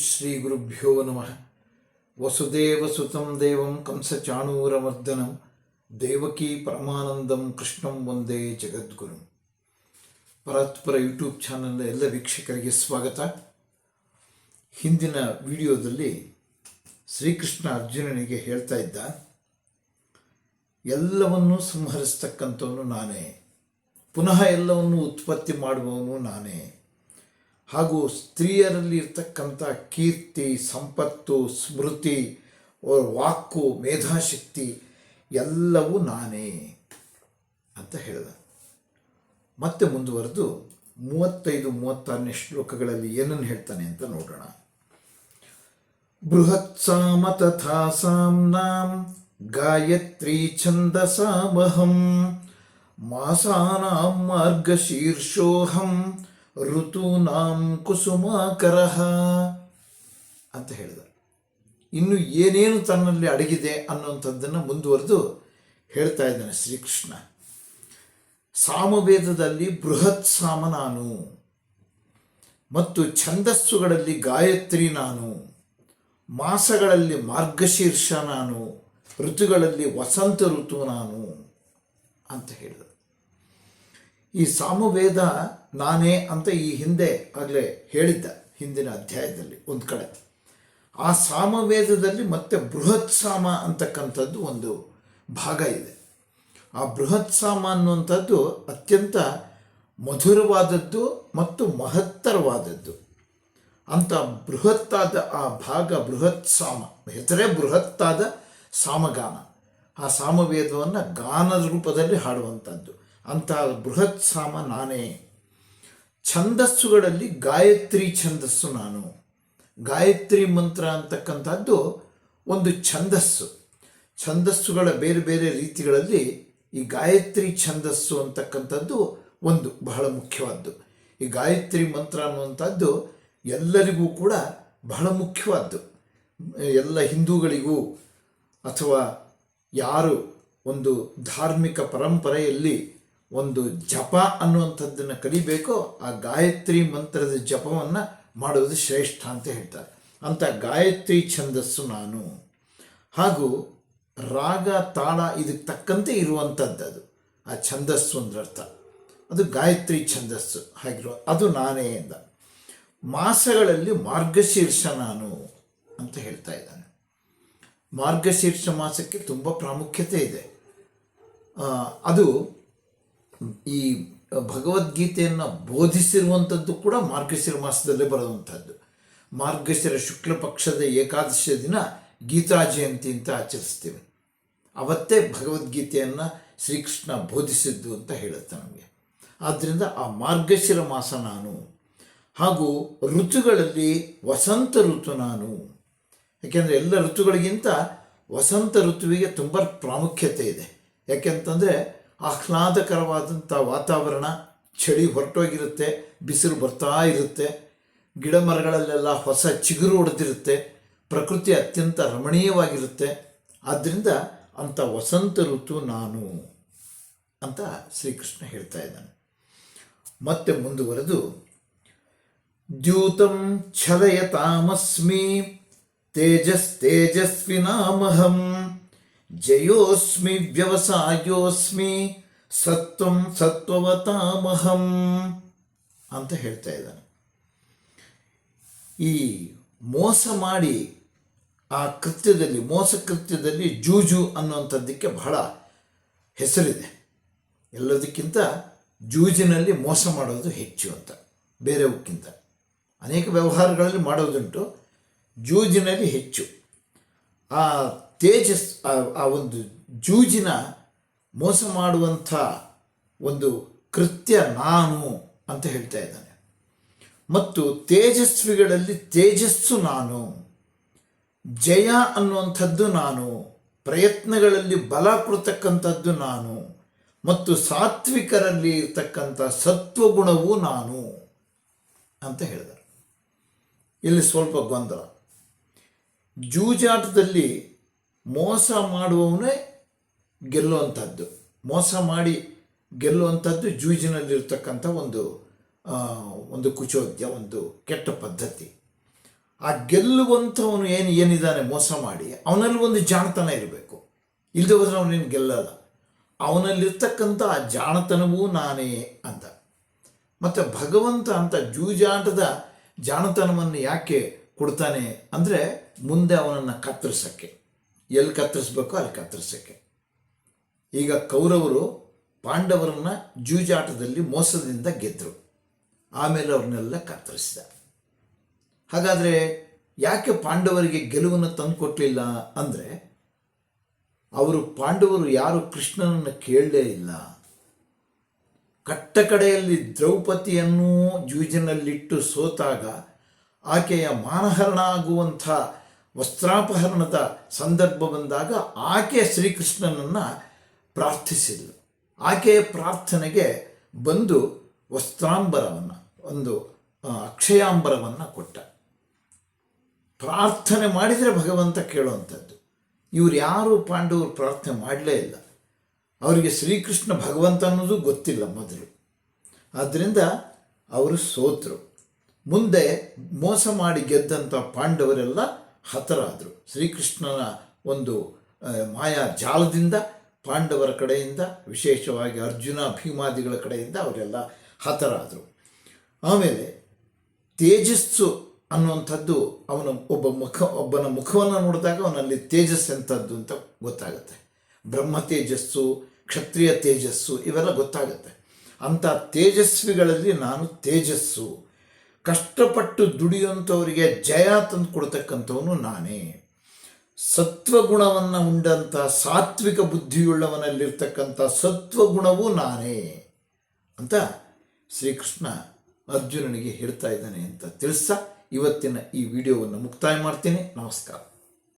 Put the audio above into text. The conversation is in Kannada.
ಶ್ರೀ ಗುರುಭ್ಯೋ ನಮಃ ವಸುದೇವಸುತಂ ದೇವಂ ಕಂಸಚಾಣೂರಮರ್ದನಂ ದೇವಕಿ ಪರಮಾನಂದಂ ಕೃಷ್ಣಂ ಒಂದೇ ಜಗದ್ಗುರು ಪರಸ್ಪರ ಯೂಟ್ಯೂಬ್ ಚಾನಲ್ನ ಎಲ್ಲ ವೀಕ್ಷಕರಿಗೆ ಸ್ವಾಗತ। ಹಿಂದಿನ ವಿಡಿಯೋದಲ್ಲಿ ಶ್ರೀಕೃಷ್ಣ ಅರ್ಜುನನಿಗೆ ಹೇಳ್ತಾ ಇದ್ದ, ಎಲ್ಲವನ್ನೂ ಸಂಹರಿಸ್ತಕ್ಕಂಥವನು ನಾನೇ, ಪುನಃ ಎಲ್ಲವನ್ನು ಉತ್ಪತ್ತಿ ಮಾಡುವವನು ನಾನೇ ಹಾಗೂ ಸ್ತ್ರೀಯರಲ್ಲಿ ಇರ್ತಕ್ಕಂಥ ಕೀರ್ತಿ, ಸಂಪತ್ತು, ಸ್ಮೃತಿ ವಾಕು, ಮೇಧಾಶಕ್ತಿ ಎಲ್ಲವೂ ನಾನೇ ಅಂತ ಹೇಳಿದ. ಮತ್ತೆ ಮುಂದುವರೆದು ಮೂವತ್ತೈದು, ಮೂವತ್ತಾರನೇ ಶ್ಲೋಕಗಳಲ್ಲಿ ಏನನ್ನು ಹೇಳ್ತಾನೆ ಅಂತ ನೋಡೋಣ. ಬೃಹತ್ಸಾಮ ತಥಾ ಸಾಮ್ನಾಂ ಗಾಯತ್ರಿ ಛಂದಸಾಮಹಂ ಮಾಸಾನಾಂ ಮಾರ್ಗಶೀರ್ಷೋಹಂ ಋತೂನಾಂ ಕುಸುಮಾಕರಃ ಅಂತ ಹೇಳಿದ. ಇನ್ನು ಏನೇನು ತನ್ನಲ್ಲಿ ಅಡಗಿದೆ ಅನ್ನುವಂಥದ್ದನ್ನು ಮುಂದುವರೆದು ಹೇಳ್ತಾ ಇದ್ದಾನೆ ಶ್ರೀಕೃಷ್ಣ. ಸಾಮವೇದದಲ್ಲಿ ಬೃಹತ್ ಸಾಮ ನಾನು ಮತ್ತು ಛಂದಸ್ಸುಗಳಲ್ಲಿ ಗಾಯತ್ರಿ ನಾನು, ಮಾಸಗಳಲ್ಲಿ ಮಾರ್ಗಶೀರ್ಷ ನಾನು, ಋತುಗಳಲ್ಲಿ ವಸಂತ ಋತು ನಾನು ಅಂತ ಹೇಳಿದ. ಈ ಸಾಮವೇದ ನಾನೇ ಅಂತ ಈ ಹಿಂದೆ ಆಗಲೇ ಹೇಳಿದ್ದ ಹಿಂದಿನ ಅಧ್ಯಾಯದಲ್ಲಿ ಒಂದು ಕಡೆ. ಆ ಸಾಮವೇದದಲ್ಲಿ ಮತ್ತೆ ಬೃಹತ್ ಸಾಮ ಅಂತಕ್ಕಂಥದ್ದು ಒಂದು ಭಾಗ ಇದೆ. ಆ ಬೃಹತ್ ಸಾಮ ಅನ್ನುವಂಥದ್ದು ಅತ್ಯಂತ ಮಧುರವಾದದ್ದು ಮತ್ತು ಮಹತ್ತರವಾದದ್ದು. ಅಂತ ಬೃಹತ್ತಾದ ಆ ಭಾಗ ಬೃಹತ್ ಸಾಮ ಹೆಸರೇ ಬೃಹತ್ತಾದ ಸಾಮಗಾನ. ಆ ಸಾಮವೇದವನ್ನು ಗಾನದ ರೂಪದಲ್ಲಿ ಹಾಡುವಂಥದ್ದು. ಅಂತ ಬೃಹತ್ ಸಾಮ ನಾನೇ ಛಂದಸ್ಸುಗಳಲ್ಲಿ ಗಾಯತ್ರಿ ಛಂದಸ್ಸು ನಾನು. ಗಾಯತ್ರಿ ಮಂತ್ರ ಅಂತಕ್ಕಂಥದ್ದು ಒಂದು ಛಂದಸ್ಸು. ಛಂದಸ್ಸುಗಳ ಬೇರೆ ಬೇರೆ ರೀತಿಗಳಲ್ಲಿ ಈ ಗಾಯತ್ರಿ ಛಂದಸ್ಸು ಅಂತಕ್ಕಂಥದ್ದು ಒಂದು ಬಹಳ ಮುಖ್ಯವಾದ್ದು. ಈ ಗಾಯತ್ರಿ ಮಂತ್ರ ಅನ್ನುವಂಥದ್ದು ಎಲ್ಲರಿಗೂ ಕೂಡ ಬಹಳ ಮುಖ್ಯವಾದ್ದು. ಎಲ್ಲ ಹಿಂದೂಗಳಿಗೂ ಅಥವಾ ಯಾರು ಒಂದು ಧಾರ್ಮಿಕ ಪರಂಪರೆಯಲ್ಲಿ ಒಂದು ಜಪ ಅನ್ನುವಂಥದ್ದನ್ನು ಕಲಿಬೇಕೋ, ಆ ಗಾಯತ್ರಿ ಮಂತ್ರದ ಜಪವನ್ನು ಮಾಡುವುದು ಶ್ರೇಷ್ಠ ಅಂತ ಹೇಳ್ತಾರೆ. ಅಂತ ಗಾಯತ್ರಿ ಛಂದಸ್ಸು ನಾನು. ಹಾಗೂ ರಾಗ, ತಾಳ ಇದಕ್ಕೆ ತಕ್ಕಂತೆ ಇರುವಂಥದ್ದು ಅದು. ಆ ಛಂದಸ್ಸು ಅಂದ್ರರ್ಥ ಅದು ಗಾಯತ್ರಿ ಛಂದಸ್ಸು ಹಾಗಿರುವ, ಅದು ನಾನೇ ಎಂದ. ಮಾಸಗಳಲ್ಲಿ ಮಾರ್ಗಶೀರ್ಷ ನಾನು ಅಂತ ಹೇಳ್ತಾ ಇದ್ದಾನೆ. ಮಾರ್ಗಶೀರ್ಷ ಮಾಸಕ್ಕೆ ತುಂಬ ಪ್ರಾಮುಖ್ಯತೆ ಇದೆ. ಅದು ಈ ಭಗವದ್ಗೀತೆಯನ್ನು ಬೋಧಿಸಿರುವಂಥದ್ದು ಕೂಡ ಮಾರ್ಗಶಿರ ಮಾಸದಲ್ಲೇ ಬರುವಂಥದ್ದು ಮಾರ್ಗಶಿರ ಶುಕ್ಲ ಪಕ್ಷದ ಏಕಾದಶಿಯ ದಿನ ಗೀತಾ ಜಯಂತಿ ಅಂತ ಆಚರಿಸ್ತೀವಿ. ಅವತ್ತೇ ಭಗವದ್ಗೀತೆಯನ್ನು ಶ್ರೀಕೃಷ್ಣ ಬೋಧಿಸಿದ್ದು ಅಂತ ಹೇಳುತ್ತೆ ನಮಗೆ. ಆದ್ದರಿಂದ ಆ ಮಾರ್ಗಶಿರ ಮಾಸ ನಾನು, ಹಾಗೂ ಋತುಗಳಲ್ಲಿ ವಸಂತ ಋತು ನಾನು, ಯಾಕೆಂದರೆ ಎಲ್ಲ ಋತುಗಳಿಗಿಂತ ವಸಂತ ಋತುವಿಗೆ ತುಂಬ ಪ್ರಾಮುಖ್ಯತೆ ಇದೆ. ಯಾಕೆಂತಂದರೆ ಆಹ್ಲಾದಕರವಾದಂಥ ವಾತಾವರಣ, ಚಳಿ ಹೊರಟೋಗಿರುತ್ತೆ, ಬಿಸಿಲು ಬರ್ತಾ ಇರುತ್ತೆ ಗಿಡ ಮರಗಳಲ್ಲೆಲ್ಲ ಹೊಸ ಚಿಗುರು ಹೊಡೆದಿರುತ್ತೆ ಪ್ರಕೃತಿ ಅತ್ಯಂತ ರಮಣೀಯವಾಗಿರುತ್ತೆ. ಆದ್ದರಿಂದ ಅಂಥ ವಸಂತ ಋತು ನಾನು ಅಂತ ಶ್ರೀಕೃಷ್ಣ ಹೇಳ್ತಾ ಇದ್ದಾನೆ. ಮತ್ತೆ ಮುಂದುವರೆದು, ದ್ಯೂತಂ ಛಲಯತಾಮಸ್ಮಿ ತೇಜಸ್ ತೇಜಸ್ವಿನಾಮಹಂ. ಜಯೋಸ್ಮಿ ವ್ಯವಸಾಯೋಸ್ಮಿ ಸತ್ವಂ ಸತ್ವವತಾಮಹಂ ಅಂತ ಹೇಳ್ತಾ ಇದ್ದಾನೆ. ಈ ಮೋಸ ಮಾಡಿ ಆ ಕೃತ್ಯದಲ್ಲಿ, ಮೋಸ ಕೃತ್ಯದಲ್ಲಿ ಜೂಜು ಅನ್ನುವಂಥದ್ದಕ್ಕೆ ಬಹಳ ಹೆಸರಿದೆ. ಎಲ್ಲದಕ್ಕಿಂತ ಜೂಜಿನಲ್ಲಿ ಮೋಸ ಮಾಡೋದು ಹೆಚ್ಚು ಅಂತ ಬೇರೆವಕ್ಕಿಂತ ಅನೇಕ ವ್ಯವಹಾರಗಳಲ್ಲಿ ಮಾಡೋದುಂಟು, ಜೂಜಿನಲ್ಲಿ ಹೆಚ್ಚು. ಆ ತೇಜಸ್, ಆ ಒಂದು ಜೂಜಿನ ಮೋಸ ಮಾಡುವಂಥ ಒಂದು ಕೃತ್ಯ ನಾನು ಅಂತ ಹೇಳ್ತಾ ಇದ್ದಾನೆ. ಮತ್ತು ತೇಜಸ್ವಿಗಳಲ್ಲಿ ತೇಜಸ್ಸು ನಾನು, ಜಯ ಅನ್ನುವಂಥದ್ದು ನಾನು, ಪ್ರಯತ್ನಗಳಲ್ಲಿ ಬಲ ಕೊಡ್ತಕ್ಕಂಥದ್ದು ನಾನು, ಮತ್ತು ಸಾತ್ವಿಕರಲ್ಲಿ ಇರ್ತಕ್ಕಂಥ ಸತ್ವಗುಣವು ನಾನು ಅಂತ ಹೇಳಿದರು ಇಲ್ಲಿ ಸ್ವಲ್ಪ ಗೊಂದಲ. ಜೂಜಾಟದಲ್ಲಿ ಮೋಸ ಮಾಡುವವನೇ ಗೆಲ್ಲುವಂಥದ್ದು. ಮೋಸ ಮಾಡಿ ಗೆಲ್ಲುವಂಥದ್ದು ಜೂಜಿನಲ್ಲಿರ್ತಕ್ಕಂಥ ಒಂದು ಒಂದು ಕುಚೋದ್ಯ, ಒಂದು ಕೆಟ್ಟ ಪದ್ಧತಿ. ಆ ಗೆಲ್ಲುವಂಥವನು ಏನು, ಏನಿದ್ದಾನೆ ಮೋಸ ಮಾಡಿ, ಅವನಲ್ಲಿ ಒಂದು ಜಾಣತನ ಇರಬೇಕು. ಇಲ್ಲದೆ ಹೋದ್ರೆ ಅವನೇನು ಗೆಲ್ಲಲ್ಲ. ಅವನಲ್ಲಿರ್ತಕ್ಕಂಥ ಆ ಜಾಣತನವೂ ನಾನೇ ಅಂತ. ಮತ್ತು ಭಗವಂತ ಅಂತ ಜೂಜಾಟದ ಜಾಣತನವನ್ನು ಯಾಕೆ ಕೊಡ್ತಾನೆ ಅಂದರೆ ಮುಂದೆ ಅವನನ್ನು ಕತ್ತರಿಸೋಕ್ಕೆ. ಎಲ್ಲಿ ಕತ್ತರಿಸ್ಬೇಕೋ ಅಲ್ಲಿ ಕತ್ತರಿಸೋಕ್ಕೆ. ಈಗ ಕೌರವರು ಪಾಂಡವರನ್ನ ಜೂಜಾಟದಲ್ಲಿ ಮೋಸದಿಂದ ಗೆದ್ದರು ಆಮೇಲೆ ಅವ್ರನ್ನೆಲ್ಲ ಕತ್ತರಿಸಿದ. ಹಾಗಾದರೆ ಯಾಕೆ ಪಾಂಡವರಿಗೆ ಗೆಲುವನ್ನು ತಂದುಕೊಟ್ಟಿಲ್ಲ ಅಂದರೆ ಅವರು ಪಾಂಡವರು ಯಾರು ಕೃಷ್ಣನನ್ನು ಕೇಳಲೇ ಇಲ್ಲ. ಕಟ್ಟ ಕಡೆಯಲ್ಲಿ ದ್ರೌಪದಿಯನ್ನು ಜೂಜಿನಲ್ಲಿಟ್ಟು ಸೋತಾಗ ಆಕೆಯ ಮಾನಹರಣ ಆಗುವಂಥ ವಸ್ತ್ರಾಪಹರಣದ ಸಂದರ್ಭ ಬಂದಾಗ ಆಕೆ ಶ್ರೀಕೃಷ್ಣನನ್ನು ಪ್ರಾರ್ಥಿಸಿದ್ಳು ಆಕೆಯ ಪ್ರಾರ್ಥನೆಗೆ ಬಂದು ವಸ್ತ್ರಾಂಬರವನ್ನು, ಒಂದು ಅಕ್ಷಯಾಂಬರವನ್ನು ಕೊಟ್ಟ. ಪ್ರಾರ್ಥನೆ ಮಾಡಿದರೆ ಭಗವಂತ ಕೇಳುವಂಥದ್ದು ಇವ್ರು ಯಾರು ಪಾಂಡವರು ಪ್ರಾರ್ಥನೆ ಮಾಡಲೇ ಇಲ್ಲ. ಅವರಿಗೆ ಶ್ರೀಕೃಷ್ಣ ಭಗವಂತ ಅನ್ನೋದು ಗೊತ್ತಿಲ್ಲ ಮೊದಲು. ಆದ್ದರಿಂದ ಅವರು ಸೋತರು. ಮುಂದೆ ಮೋಸ ಮಾಡಿ ಗೆದ್ದಂಥ ಪಾಂಡವರೆಲ್ಲ ಹತರಾದರು. ಶ್ರೀಕೃಷ್ಣನ ಒಂದು ಮಾಯಾ ಜಾಲದಿಂದ ಪಾಂಡವರ ಕಡೆಯಿಂದ, ವಿಶೇಷವಾಗಿ ಅರ್ಜುನ, ಭೀಮಾದಿಗಳ ಕಡೆಯಿಂದ ಅವರೆಲ್ಲ ಹತರಾದರು. ಆಮೇಲೆ ತೇಜಸ್ಸು ಅನ್ನುವಂಥದ್ದು ಅವನ ಒಬ್ಬ ಮುಖ, ಒಬ್ಬನ ಮುಖವನ್ನು ನೋಡಿದಾಗ ಅವನಲ್ಲಿ ತೇಜಸ್ ಎಂಥದ್ದು ಅಂತ ಗೊತ್ತಾಗುತ್ತೆ. ಬ್ರಹ್ಮ ತೇಜಸ್ಸು, ಕ್ಷತ್ರಿಯ ತೇಜಸ್ಸು ಇವೆಲ್ಲ ಗೊತ್ತಾಗುತ್ತೆ. ಅಂಥ ತೇಜಸ್ವಿಗಳಲ್ಲಿ ನಾನು ತೇಜಸ್ಸು. ಕಷ್ಟಪಟ್ಟು ದುಡಿಯುವಂಥವರಿಗೆ ಜಯ ತಂದು ಕೊಡ್ತಕ್ಕಂಥವನು ನಾನೇ. ಸತ್ವಗುಣವನ್ನು ಉಂಡಂಥ ಸಾತ್ವಿಕ ಬುದ್ಧಿಯುಳ್ಳವನಲ್ಲಿರ್ತಕ್ಕಂಥ ಸತ್ವಗುಣವೂ ನಾನೇ ಅಂತ ಶ್ರೀಕೃಷ್ಣ ಅರ್ಜುನನಿಗೆ ಹೇಳ್ತಾ ಇದ್ದಾನೆ ಅಂತ ತಿಳಿಸ ಇವತ್ತಿನ ಈ ವಿಡಿಯೋವನ್ನು ಮುಕ್ತಾಯ ಮಾಡ್ತೀನಿ. ನಮಸ್ಕಾರ.